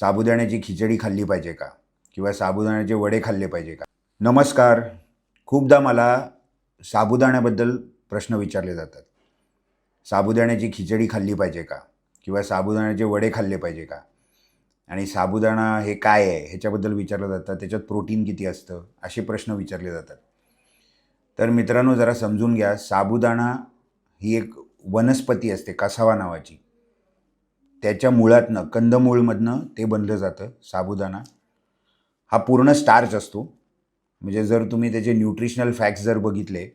साबुदाण्याची खिचडी खाल्ली पाहिजे का? किंवा साबुदाण्याचे वडे खाल्ले पाहिजे का? नमस्कार. खूपदा मला साबुदाण्याबद्दल प्रश्न विचारले जातात. साबुदाण्याची खिचडी खाल्ली पाहिजे का? किंवा साबुदाण्याचे वडे खाल्ले पाहिजे का? आणि साबुदाणा हे काय आहे? ह्याच्याबद्दल विचारलं जातं. त्याच्यात प्रोटीन किती असतं? असे प्रश्न विचारले जातात. तर मित्रांनो जरा समजून घ्या. साबुदाणा ही एक वनस्पती असते कसावा नावाची. त्याच्या मुळातनं कंदमूळमधनं ते बनलं जातं साबुदाणा. हा पूर्ण स्टार्च असतो. म्हणजे जर तुम्ही त्याचे न्यूट्रिशनल फॅक्ट्स जर बघितले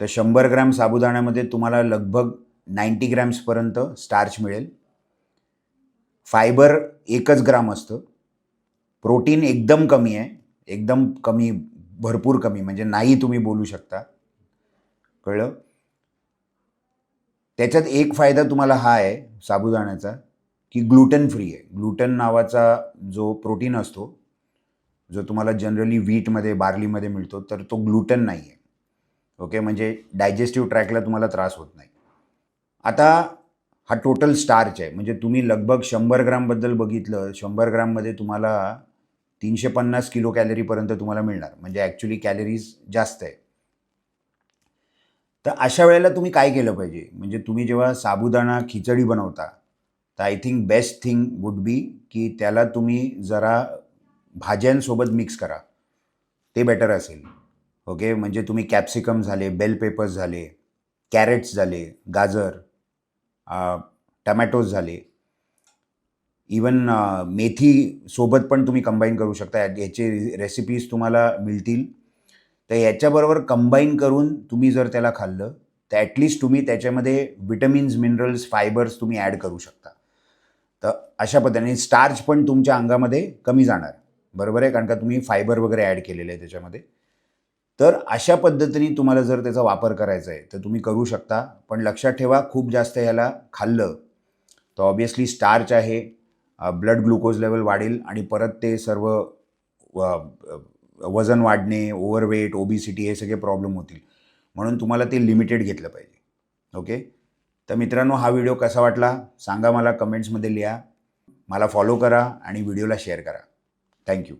तर शंभर ग्रॅम साबुदाण्यामध्ये तुम्हाला लगभग नाईंटी ग्रॅम्सपर्यंत स्टार्च मिळेल. फायबर एकच ग्राम असतं. प्रोटीन एकदम कमी आहे. एकदम कमी भरपूर कमी. म्हणजे नाही तुम्ही बोलू शकता. कळलं? त्याच्यात एक फायदा तुम्हाला हा आहे साबुदाण्याचा की ग्लुटन फ्री आहे. ग्लुटन नावाचा जो प्रोटीन असतो जो तुम्हाला जनरली व्हीटमध्ये बार्लीमध्ये मिळतो तर तो ग्लुटन नाही आहे. ओके? म्हणजे डायजेस्टिव्ह ट्रॅकला तुम्हाला त्रास होत नाही. आता हा टोटल स्टार्च आहे. म्हणजे तुम्ही लगभग शंभर ग्रामबद्दल बघितलं शंभर ग्राममध्ये तुम्हाला तीनशे पन्नास किलो कॅलरीपर्यंत तुम्हाला मिळणार. म्हणजे ॲक्च्युली कॅलरीज जास्त आहे. तर अशा वेळेला तुम्ही काय केलं पाहिजे? म्हणजे तुम्ही जेव्हा साबुदाणा खिचडी बनवता तर I think best thing would be की त्याला तुम्ही जरा भाज्यांसोबत मिक्स करा. ते बेटर असेल. ओके म्हणजे तुम्ही कॅप्सिकम झाले बेल पेपर्स झाले कॅरेट्स झाले गाजर टमॅटोज झाले. इवन मेथीसोबत पण तुम्ही कंबाईन करू शकता. याचे रेसिपीज तुम्हाला मिळतील. तर याच्याबरोबर कंबाईन करून तुम्ही जर त्याला खाल्लं तर ॲटलिस्ट तुम्ही त्याच्यामध्ये विटमिन्स मिनरल्स फायबर्स तुम्ही ॲड करू शकता. तर अशा पद्धतीने स्टार्च पण तुमच्या अंगामध्ये कमी जाणार. बरोबर आहे? कारण का तुम्ही फायबर वगैरे ॲड केलेलं आहे त्याच्यामध्ये. तर अशा पद्धतीने तुम्हाला जर त्याचा वापर करायचा आहे तर तुम्ही करू शकता. पण लक्षात ठेवा खूप जास्त ह्याला खाल्लं तर ऑब्वियसली स्टार्च आहे ब्लड ग्लुकोज लेवल वाढेल आणि परत ते सर्व वजन वाढणे ओव्हरवेट ओबिसिटी हे सगळे प्रॉब्लेम होतील. म्हणून तुम्हाला ते लिमिटेड घेतलं पाहिजे. ओके तर मित्रांनो हा व्हिडिओ कसा वाटला? सांगा मला कमेंट्समध्ये लिहा. मला फॉलो करा आणि व्हिडिओला शेअर करा. थँक्यू